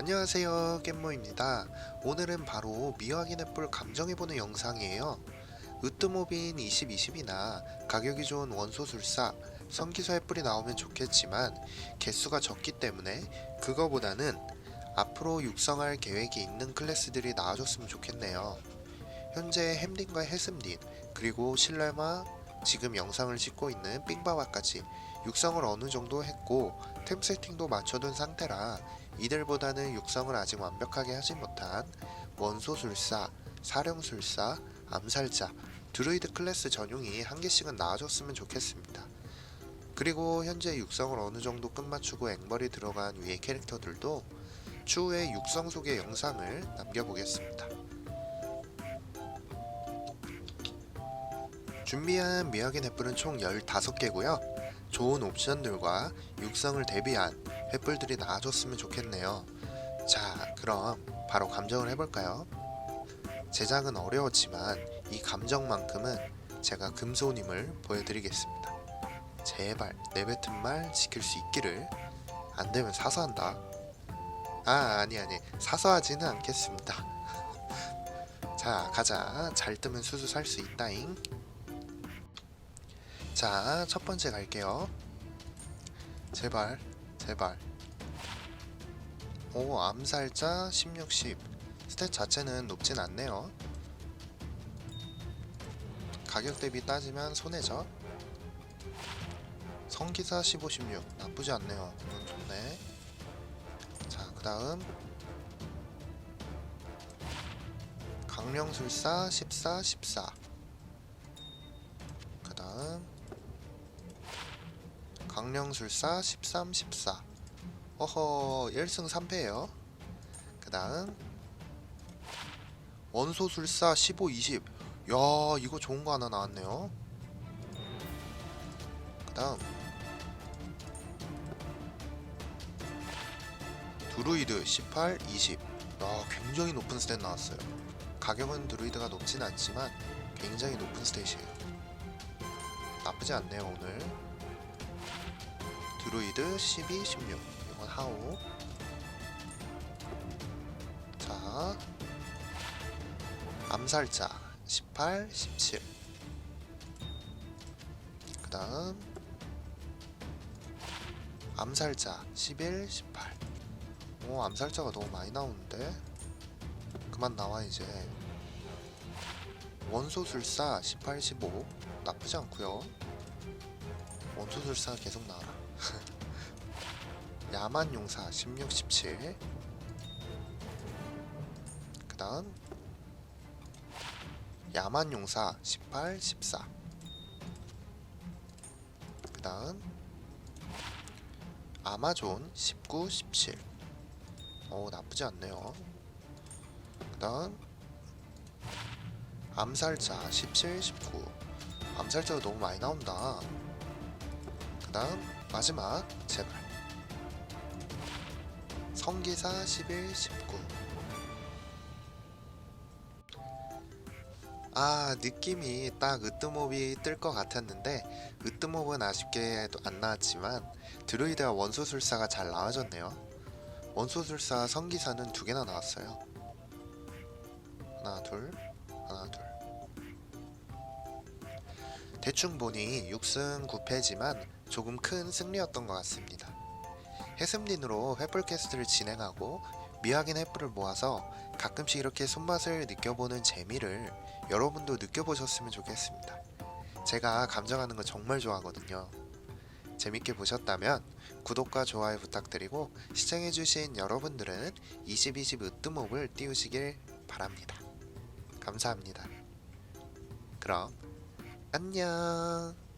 안녕하세요 깻모입니다. 오늘은 바로 미확인 앱을 감정해보는 영상이에요. 으뜸모빈 2020이나 가격이 좋은 원소술사 성기사 앱불이 나오면 좋겠지만 개수가 적기 때문에 그거보다는 앞으로 육성할 계획이 있는 클래스들이 나와줬으면 좋겠네요. 현재 햄린과 해슴린 그리고 실레마 지금 영상을 찍고 있는 삥바와까지 육성을 어느 정도 했고 템 세팅도 맞춰둔 상태라 이들보다는 육성을 아직 완벽하게 하지 못한 원소술사, 사령술사, 암살자, 드루이드 클래스 전용이 한 개씩은 나와줬으면 좋겠습니다. 그리고 현재 육성을 어느 정도 끝마치고 앵벌이 들어간 위의 캐릭터들도 추후에 육성 소개 영상을 남겨보겠습니다. 준비한 미확인 횃불은 총 15개고요. 좋은 옵션들과 육성을 대비한 횃불들이 나와줬으면 좋겠네요. 자, 그럼 바로 감정을 해볼까요? 제작은 어려웠지만 이 감정만큼은 제가 금소님을 보여드리겠습니다. 제발 내뱉은 말 지킬 수 있기를 안 되면 사서한다. 아 아니 아니 사서하지는 않겠습니다. 자 가자 잘 뜨면 수수 살 수 있다잉. 자, 첫 번째 갈게요. 제발, 제발. 오, 암살자 16, 10. 스탯 자체는 높진 않네요. 가격 대비 따지면 손해죠. 성기사 15, 16. 나쁘지 않네요. 이건 좋네. 자, 그 다음. 강령술사 14, 14. 그 다음. 강령술사 13, 14 어허 1승 3패예요. 그 다음 원소술사 15, 20야 이거 좋은 거 하나 나왔네요. 그 다음 드루이드 18, 20 야, 굉장히 높은 스탯 나왔어요. 가격은 드루이드가 높진 않지만 굉장히 높은 스탯이에요. 나쁘지 않네요 오늘 드루이드 12, 16 이건 하오. 자 암살자 18, 17 그 다음 암살자 11, 18 오 암살자가 너무 많이 나오는데? 그만 나와 이제. 원소술사 18, 15 나쁘지 않고요 원소술사 계속 나와라 야만용사 16, 17. 그 다음 야만용사 18, 14. 그 다음 아마존 19, 17. 오 나쁘지 않네요. 그 다음 암살자 17, 19. 암살자가 너무 많이 나온다. 그 다음 마지막 제발 성기사 11, 19 아, 느낌이 딱 으뜸몹이 뜰 것 같았는데 으뜸몹은 아쉽게 안 나왔지만 드루이드와 원소술사가 잘 나와줬네요. 원소술사 성기사는 두 개나 나왔어요. 하나, 둘, 하나, 둘. 대충 보니 6승 9패지만 조금 큰 승리였던 것 같습니다. 해슴린으로 횃불 캐스트를 진행하고 미확인 횃불을 모아서 가끔씩 이렇게 손맛을 느껴보는 재미를 여러분도 느껴보셨으면 좋겠습니다. 제가 감정하는 거 정말 좋아하거든요. 재밌게 보셨다면 구독과 좋아요 부탁드리고 시청해주신 여러분들은 2020 으뜸목을 띄우시길 바랍니다. 감사합니다. 그럼 안녕.